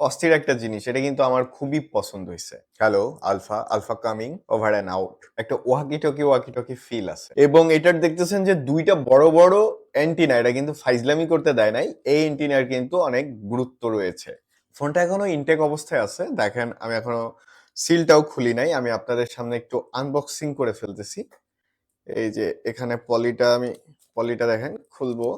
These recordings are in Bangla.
অস্থির একটা জিনিস এটা কিন্তু আমার খুবই পছন্দ হয়েছে। Hello alpha alpha coming over and out একটা walkie talkie walkie talkie feel আছে। এবং এটার দেখতেছেন যে দুইটা বড় বড় অ্যান্টিনা এটা কিন্তু ফাইজলামি করতে দেয় নাই এই অ্যান্টিনার কিন্তু অনেক গুরুত্ব রয়েছে। ফোনটা এখনও ইনটেক অবস্থায় আছে দেখেন আমি এখনও সিলটাও খুলি নাই আমি আপনাদের সামনে একটু আনবক্সিং করে ফেলতেছি। এই যে এখানে পলিটা আমি পলিটা দেখেন খুলবো।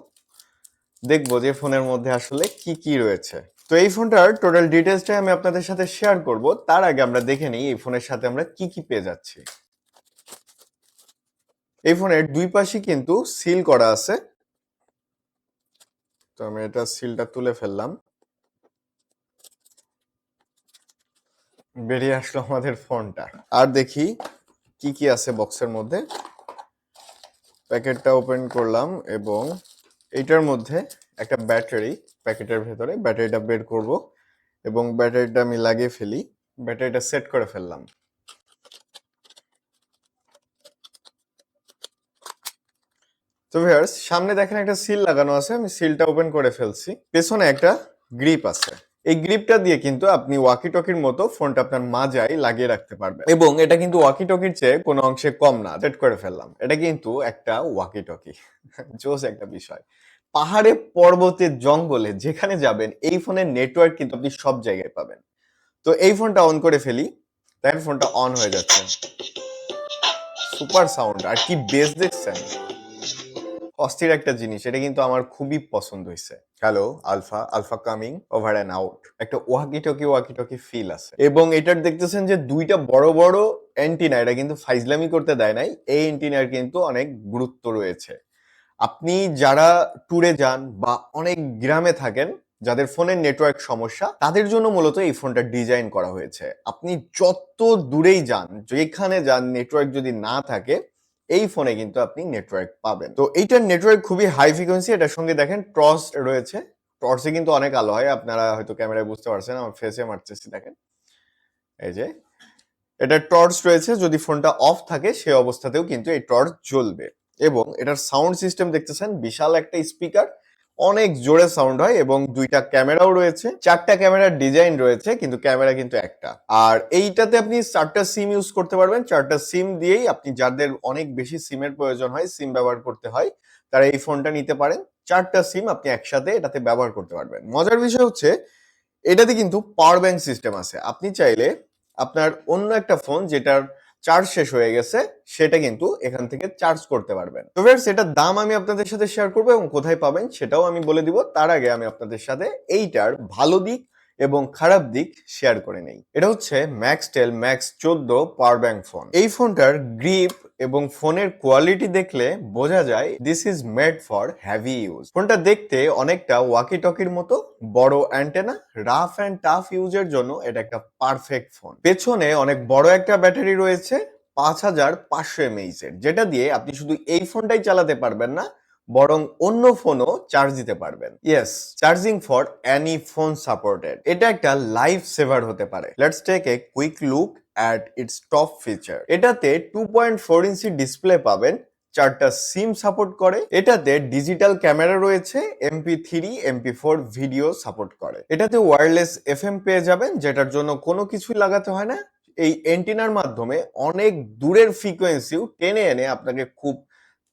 দেখব যে ফোনের মধ্যে আসলে কি কি রয়েছে। তো এই ফোনটার টোটাল ডিটেলসটাই আমি আপনাদের সাথে শেয়ার করব। তার আগে আমরা দেখে নিই এই ফোনের সাথে আমরা কি কি পেয়ে যাচ্ছি। এই ফোনের দুই পাশে কিন্তু সিল করা আছে। তো আমি এটা সিলটা তুলে ফেললাম। বেরিয়ে আসলো আমাদের ফোনটা। আর দেখি কি কি আছে বক্সের মধ্যে। প্যাকেটটা ওপেন করলাম এবং এইটার মধ্যে একটা ব্যাটারি প্যাকেটের ভেতরে, ব্যাটারিটা বের করব এবং ব্যাটারিটা আমি লাগিয়ে ফেলি, ব্যাটারিটা সেট করে ফেললাম। তো ভিউয়ার্স, সামনে দেখেন একটা সিল লাগানো আছে, আমি সিলটা ওপেন করে ফেলছি। পেছনে একটা গ্রিপ আছে। এই গ্রিপটা দিয়ে কিন্তু আপনি ওয়াকি টকির মতো ফোনটা আপনার মাজায় লাগিয়ে রাখতে পারবেন। এবং এটা কিন্তু ওয়াকি টকির চেয়ে কোনো অংশে কম না, সেট করে ফেললাম। এটা কিন্তু একটা ওয়াকি টকি জোস একটা বিষয়। পাহাড়ে পর্বতে জঙ্গলে যেখানে যাবেন, এই ফোনের নেটওয়ার্ক কিন্তু আপনি সব জায়গায় পাবেন। তো এই ফোনটা অন করে ফেলি, দেখেন ফোনটা অন হয়ে যাচ্ছে। সুপার সাউন্ড আর কি বেস দেখছেন? অস্থির একটা জিনিস, এটা কিন্তু আমার খুবই পছন্দ হয়েছে। Hello alpha alpha coming over and out একটা walkie talkie walkie talkie feel আছে। এবং এটার দেখতেছেন যে দুইটা বড় বড় অ্যান্টিনা এটা কিন্তু ফাইজলামি করতে দেয় নাই, এই অ্যান্টিনার কিন্তু অনেক গুরুত্ব রয়েছে। আপনি যারা ট্যুরে যান বা অনেক গ্রামে থাকেন, যাদের ফোনের নেটওয়ার্ক সমস্যা, তাদের জন্য মূলত এই ফোনটা ডিজাইন করা হয়েছে। আপনি যত দূরেই যান, যেখানে যান নেটওয়ার্ক যদি না থাকে, এই ফোনে কিন্তু আপনি নেটওয়ার্ক পাবেন। তো এইটার নেটওয়ার্ক খুবই হাই ফ্রিকোয়েন্সি এটার সঙ্গে দেখেন টর্চ রয়েছে। টর্চে কিন্তু অনেক আলো হয়, আপনারা হয়তো ক্যামেরায় বুঝতে পারছেন, আমার ফেসে মারতেছি দেখেন। এই যে এটা টর্চ রয়েছে, যদি ফোনটা অফ থাকে, সে অবস্থাতেও কিন্তু এই টর্চ জ্বলবে। এবং এটার সাউন্ড সিস্টেম দেখতেছেন, বিশাল একটা স্পিকার অনেক জোরে সাউন্ড হয় এবং দুইটা ক্যামেরাও রয়েছে, চারটা ক্যামেরার ডিজাইন রয়েছে, কিন্তু ক্যামেরা কিন্তু একটা। আর এইটাতে আপনি চারটা সিম ইউজ করতে পারবেন, চারটা সিম দিয়েই আপনি যাদের অনেক বেশি সিমের প্রয়োজন হয় সিম ব্যবহার করতে হয়, তারা এই ফোনটা নিতে পারেন। চারটা সিম আপনি একসাথে এটাতে ব্যবহার করতে পারবেন। মজার বিষয় হচ্ছে, এটাতে কিন্তু পাওয়ার ব্যাংক সিস্টেম আছে। আপনি চাইলে আপনার অন্য একটা ফোন যেটার চার্জ শেষ হয়ে গেছে, সেটা কিন্তু এখান থেকে চার্জ করতে পারবেন। তো ফ্রেন্ডস এটার দাম আমি আপনাদের সাথে শেয়ার করব এবং কোথায় পাবেন সেটাও আমি বলে দিব। তার আগে আমি আপনাদের সাথে এইটার ভালো দিক এবং খারাপ দিক শেয়ার করে নেই। এটা হচ্ছে ম্যাক্স টেল ম্যাক্স চোদ্দ পাওয়ার ব্যাংক ফোন এই ফোনটার গ্রিপ এবং ফোনের কোয়ালিটি দেখলে বোঝা যায় this is made for heavy use ফোনটা দেখতে অনেকটা ওয়াকি টকির মতো, বড় অ্যান্টেনা রাফ অ্যান্ড টাফ ইউজের জন্য এটা একটা পারফেক্ট ফোন পেছনে অনেক বড় একটা ব্যাটারি রয়েছে, পাঁচ হাজার পাঁচশো এমএইচ এর, যেটা দিয়ে আপনি শুধু এই ফোনটাই চালাতে পারবেন না, বরং অন্য ফোনও চার্জ দিতে পারবেন। Yes charging for any phone supported এটা একটা লাইফ সেভার হতে পারে। Let's take a quick look at its top feature এটাতে two point four inch display পাবেন, চারটা সিম সাপোর্ট করে, এটাতে ডিজিটাল ক্যামেরা রয়েছে MP three MP four video support করে। এটাতে ওয়্যারলেস এফএম পেয়ে যাবেন, যেটার জন্য কোনো কিছুই লাগাতে হয় না। এই এন্টিনার মাধ্যমে অনেক দূরের ফ্রিকোয়েন্সিও টেনে এনে আপনাকে খুব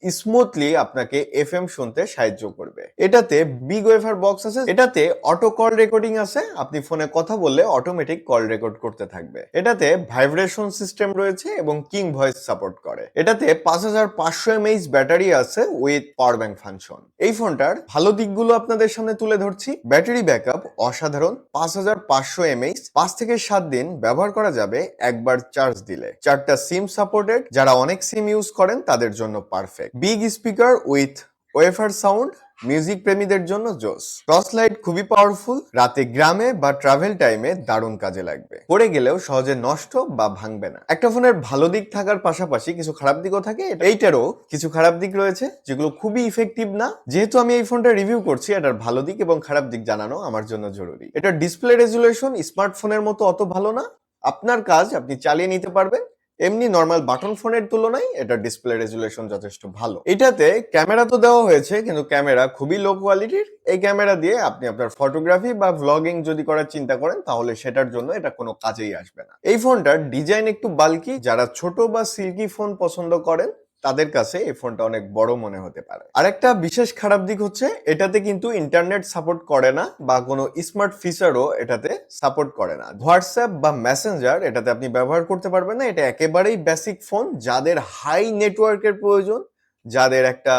স্মুথলি আপনাকে এফএম শুনতে সাহায্য করবে। এটাতে বিগ ওয়েফার বক্স আছে, এটাতে অটো কল রেকর্ডিং আছে, আপনি ফোনে কথা বললে অটোমেটিক কল রেকর্ড করতে থাকবে। এটাতে ভাইব্রেশন সিস্টেম রয়েছে এবং কিং ভয়েস সাপোর্ট করে। এটাতে পাঁচ হাজার পাঁচশো এমএইচ ব্যাটারি আছে উইথ পাওয়ার ব্যাংক ফাংশন এই ফোনটার ভালো দিকগুলো আপনাদের সামনে তুলে ধরছি। ব্যাটারি ব্যাকআপ অসাধারণ, পাঁচ হাজার পাঁচশো এমএইচ পাঁচ থেকে সাত দিন ব্যবহার করা যাবে, একবার চার্জ দিলে। চারটা সিম সাপোর্টেড যারা অনেক সিম ইউজ করেন, তাদের জন্য perfect big speaker with woofer sound music প্রেমীদের জন্য জোস টর্চ লাইট খুবই পাওয়ারফুল রাতে গ্রামে বা ট্রাভেল টাইমে দারুণ কাজে লাগবে। পড়ে গেলেও সহজে নষ্ট বা ভাঙবে না। একটা ফোনের ভালো দিক থাকার পাশাপাশি কিছু খারাপ দিকও থাকে। এইটারও কিছু খারাপ দিক রয়েছে, যেগুলো খুবই ইফেক্টিভ না। যেহেতু আমি এই ফোনটা রিভিউ করছি, এটার ভালো দিক এবং খারাপ দিক জানানো আমার জন্য জরুরি। এটার ডিসপ্লে রেজুলেশন স্মার্টফোনের মতো অত ভালো না। আপনার কাজ আপনি চালিয়ে নিতে পারবেন। এমনি নর্মাল বাটন ফোনের তুলনায় এটা ডিসপ্লে রেজুলেশন যথেষ্ট ভালো। এটাতে ক্যামেরা তো দেওয়া হয়েছে, কিন্তু ক্যামেরা খুবই লো কোয়ালিটির এই ক্যামেরা দিয়ে আপনি আপনার ফটোগ্রাফি বা ভ্লগিং যদি করার চিন্তা করেন, তাহলে সেটার জন্য এটা কোনো কাজেই আসবে না। এই ফোনটার ডিজাইন একটু বালকি যারা ছোট বা সিল্কি ফোন পছন্দ করেন তাদের কাছে এই ফোনটা অনেক বড় মনে হতে পারে। আরেকটা বিশেষ খারাপ দিক হচ্ছে, এটাতে কিন্তু ইন্টারনেট সাপোর্ট করে না বা কোনো স্মার্ট ফিচারও এটাতে সাপোর্ট করে না। হোয়াটসঅ্যাপ বা মেসেঞ্জার এটাতে আপনি ব্যবহার করতে পারবেন না। এটা একেবারেই বেসিক ফোন যাদের হাই নেটওয়ার্কের প্রয়োজন, যাদের একটা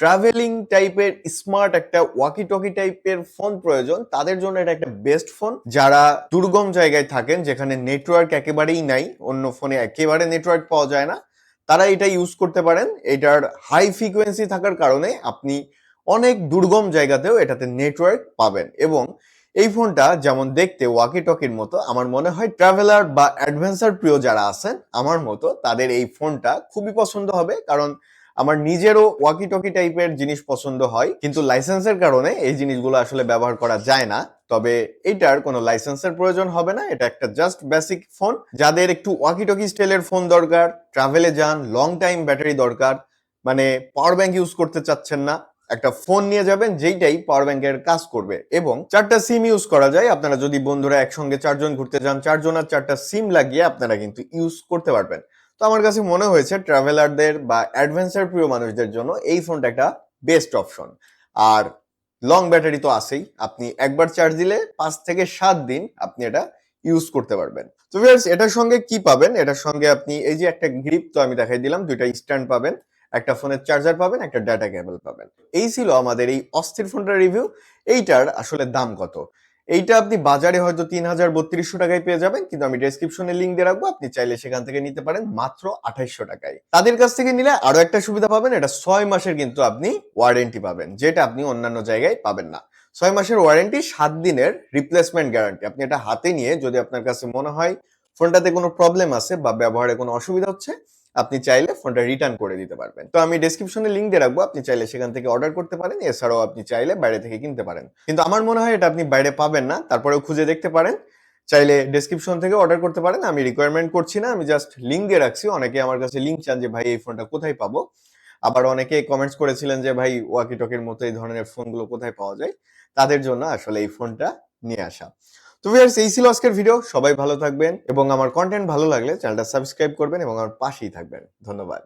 ট্রাভেলিং টাইপের স্মার্ট একটা ওয়াকি টকি টাইপের ফোন প্রয়োজন, তাদের জন্য এটা একটা বেস্ট ফোন যারা দুর্গম জায়গায় থাকেন, যেখানে নেটওয়ার্ক একেবারেই নাই, অন্য ফোনে একেবারে নেটওয়ার্ক পাওয়া যায় না তারা এটা ইউজ করতে পারেন। এটার হাই ফ্রিকোয়েন্সি থাকার কারণে আপনি অনেক দুর্গম জায়গাতেও এটাতে নেটওয়ার্ক পাবেন এবং এই ফোনটা যেমন দেখতে ওয়াকি টকির মতো, আমার মনে হয় ট্রাভেলার বা অ্যাডভেঞ্চার প্রিয় যারা আছেন, আমার মতো তাদের এই ফোনটা খুবই পছন্দ হবে। কারণ আমার নিজেরও ওয়াকি টকি টাইপের জিনিস পছন্দ হয়, কিন্তু লাইসেন্সের কারণে এই জিনিসগুলো আসলে ব্যবহার করা যায় না। তবে এটার কোনো লাইসেন্সের প্রয়োজন হবে না। এটা একটা জাস্ট বেসিক ফোন যাদের একটু ওয়াকি টকি স্টাইলের ফোন দরকার ট্রাভেলে যান লং টাইম ব্যাটারি দরকার মানে পাওয়ার ব্যাংক ইউজ করতে চাচ্ছেন না, একটা ফোন নিয়ে যাবেন, যেইটাই পাওয়ার ব্যাংকের কাজ করবে। এবং চারটা সিম ইউজ করা যায়। আপনারা যদি বন্ধুরা একসঙ্গে চারজন ঘুরতে যান, চারজন আর চারটা সিম লাগিয়ে আপনারা কিন্তু ইউজ করতে পারবেন। তো আমার কাছে মনে হয়েছে ট্রাভেলারদের বা অ্যাডভেঞ্চার প্রিয় মানুষদের জন্য এই ফোনটা একটা বেস্ট অপশন আর লং ব্যাটারি তো আছেই। আপনি একবার চার্জ দিলে পাঁচ থেকে সাত দিন আপনি এটা ইউজ করতে পারবেন। তো ভিউয়ার্স এটার সঙ্গে কি পাবেন? এটার সঙ্গে আপনি এই যে একটা গ্রিপ তো আমি দেখাই দিলাম, দুইটা স্ট্যান্ড পাবেন, একটা ফোনের চার্জার পাবেন, একটা ডাটা কেবল পাবেন। এই ছিল আমাদের এই অস্থির ফোনটার রিভিউ এইটার আসলে দাম কত? এইটা আপনি বাজারে হয়তো তিন হাজার বত্রিশশো টাকায় পেয়ে যাবেন, কিন্তু আমি ডেসক্রিপশনে লিঙ্ক দিয়ে রাখব, আপনি চাইলে সেখান থেকে নিতে পারেন মাত্র আঠাইশশো টাকায়। তাদের কাছ থেকে নিলে আরও একটা সুবিধা পাবেন, এটা ছয় মাসের কিন্তু আপনি ওয়ারেন্টি পাবেন, যেটা আপনি অন্যান্য জায়গায় পাবেন না। ছয় মাসের ওয়ারেন্টি সাত দিনের রিপ্লেসমেন্ট গ্যারান্টি আপনি এটা হাতে নিয়ে যদি আপনার কাছে মনে হয় ফোনটাতে কোনো প্রবলেম আছে বা ব্যবহারে কোনো অসুবিধা হচ্ছে আপনি চাইলে ফোনটা রিটার্ন করে দিতে পারবেন। তো আমি ডেসক্রিপশনে লিঙ্ক দিয়ে রাখব, আপনি চাইলে সেখান থেকে অর্ডার করতে পারেন, এছাড়াও আপনি চাইলে বাইরে থেকে কিনতে পারেন। কিন্তু আমার মনে হয় এটা আপনি বাইরে পাবেন না, তারপরেও খুঁজে দেখতে পারেন। চাইলে ডেসক্রিপশন থেকে অর্ডার করতে পারেন, আমি রিকোয়ারমেন্ট করছি না, আমি জাস্ট লিঙ্ক দিয়ে রাখছি। অনেকে আমার কাছে লিঙ্ক চান যে, ভাই, এই ফোনটা কোথায় পাবো? আবার অনেকে কমেন্টস করেছিলেন যে, ভাই ওয়াকি টকের মতো এই ধরনের ফোনগুলো কোথায় পাওয়া যায়? তাদের জন্য আসলে এই ফোনটা নিয়ে আসা। তো ভিউয়ার্স এই ছিল আজকের ভিডিও সবাই ভালো থাকবেন এবং আমার কন্টেন্ট ভালো লাগলে চ্যানেলটা সাবস্ক্রাইব করবেন এবং আমার পাশেই থাকবেন। ধন্যবাদ।